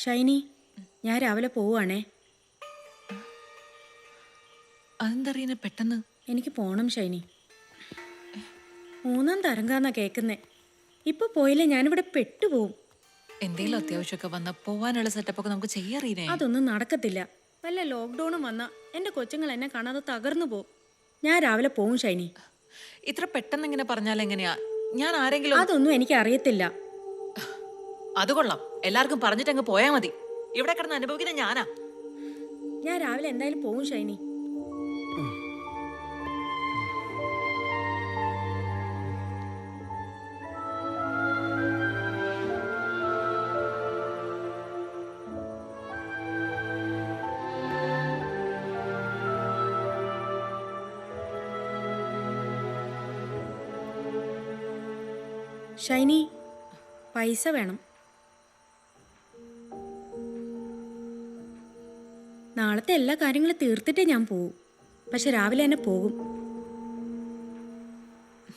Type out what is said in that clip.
ഷൈനി ഞാൻ രാവിലെ പോവുകയാണേ. അതെന്തറിയുന്ന പെട്ടെന്ന്? എനിക്ക് പോണം ഷൈനി. മൂന്നാം തരംഗാന്നാ കേൾക്കുന്നേ ഇപ്പൊ പോയില്ലേ ഞാനിവിടെ പെട്ടുപോകും എന്തെങ്കിലും അത്യാവശ്യമൊക്കെ വന്ന പോവാനുള്ള സെറ്റപ്പ് ഒക്കെ നമുക്ക് ചെയ്യാറിയേ അതൊന്നും നടക്കത്തില്ല. വല്ല ലോക്ക്ഡൌണും വന്ന എന്റെ കൊച്ചുങ്ങൾ എന്നെ കാണാതെ തകർന്നു പോകും ഞാൻ രാവിലെ പോവും ഷൈനി. ഇത്ര പെട്ടെന്ന് ഇങ്ങനെ പറഞ്ഞാൽ എങ്ങനെയാ ഞാൻ ആരെങ്കിലും അതൊന്നും എനിക്ക് അറിയത്തില്ല അത് കൊള്ളാം. എല്ലാവർക്കും പറഞ്ഞിട്ട് അങ്ങ് പോയാ മതി. ഇവിടെ കിടന്ന് അനുഭവിക്കുന്ന ഞാനാ. ഞാൻ രാവിലെ എന്തായാലും പോകും ഷൈനി. ഷൈനി പൈസ വേണം. നാളത്തെ എല്ലാ കാര്യങ്ങളും തീർത്തിട്ടേ ഞാൻ പോകും പക്ഷെ രാവിലെ തന്നെ പോകും.